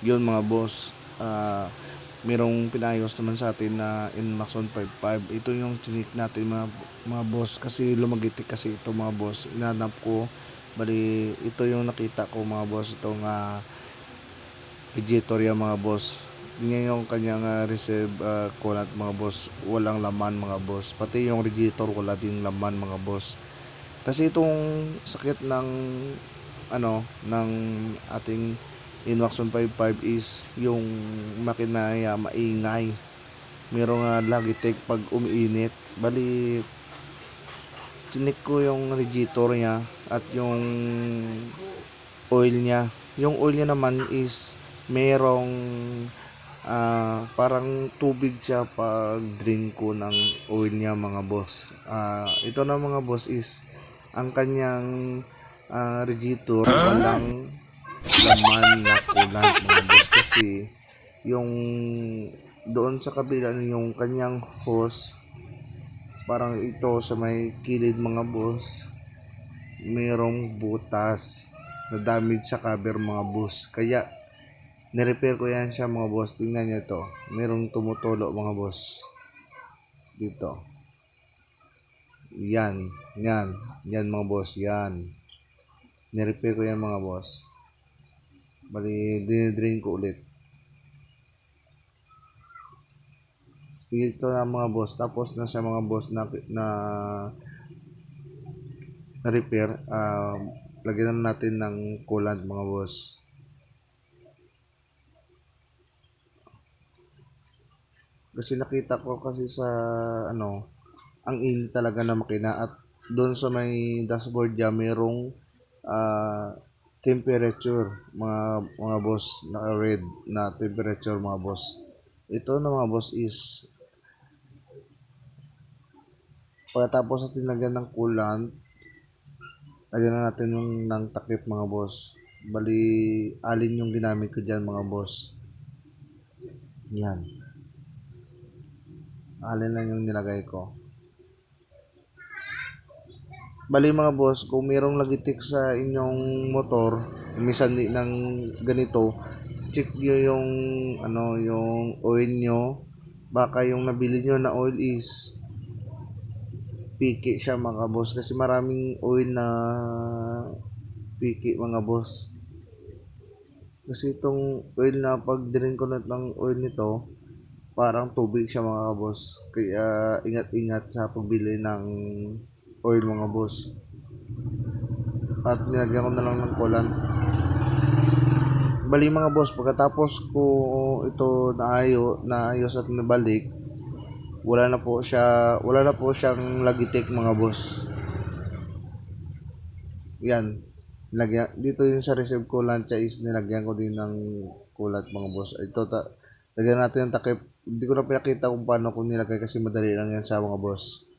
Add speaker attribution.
Speaker 1: Yun mga boss, ah, merong pinayos naman sa atin na Inmax 155. Ito yung chinik natin mga, mga boss kasi lumagitik kasi ito mga boss. Inanap ko, bali ito yung nakita ko mga boss, itong uh, Vegetorial mga boss. Tingnan yung kanyang ah, receive ah, kulat mga boss, walang laman mga boss. Pati yung radiator wala din laman mga boss. Kasi itong sakit ng ano ng ating Inmax 155 is yung makina ay ah, maingay. Merong uh, lagitik pag umiinit. Bali tinik ko yung radiator niya at yung oil niya. Yung oil niya naman is merong ah, parang tubig siya pag drain ko ng oil niya mga boss. Ah, ito na mga boss is ang kanyang ah, radiator walang laman na kulang mga boss. Kasi yung doon sa kabila yung kanyang hose parang ito sa may kilid mga boss mayroong butas na damage sa cover mga boss. Kaya nirepair ko yan siya mga boss. Tingnan nyo to. Mayroong tumutulo mga boss. Dito. Yan yan. Yan mga boss yan. Nirepair ko yan mga boss bali dinidrain ko ulit. Ito na mga boss. Tapos na siya mga boss na na na repair. Ah, lagyan na natin ng coolant mga boss. Kasi nakita ko kasi sa ano ang init talaga na makina. At doon sa may dashboard niya mayroong ah, temperature mga mga boss naka red na temperature mga boss. Ito na mga boss is pagkatapos natin lagyan ng coolant lagyan na natin ng, ng takip mga boss. Bali alin yung ginamit ko dyan mga boss. Yan. Alin lang yung nilagay ko Bali mga boss, kung mayroong lagitik sa inyong motor, minsan di ng ganito, check nyo yung ano yung oil nyo. Baka yung nabili nyo na oil is piki siya mga boss kasi maraming oil na piki mga boss. Kasi itong oil na pag na ng oil nito, parang tubig siya mga boss. Kaya ingat-ingat sa pagbili ng oil mga boss. At nilagyan ko na lang ng coolant. Bali mga boss, pagkatapos ko ito naayo, naayos at nabalik, wala na po siya, wala na po siyang lagitik mga boss. Yan. Nilagyan, dito yung sa receive coolant siya is nilagyan ko din ng coolant mga boss. Ito, ta, lagyan natin ng takip. Hindi ko na pinakita kung paano ko nilagay kasi madali lang yan sa mga boss.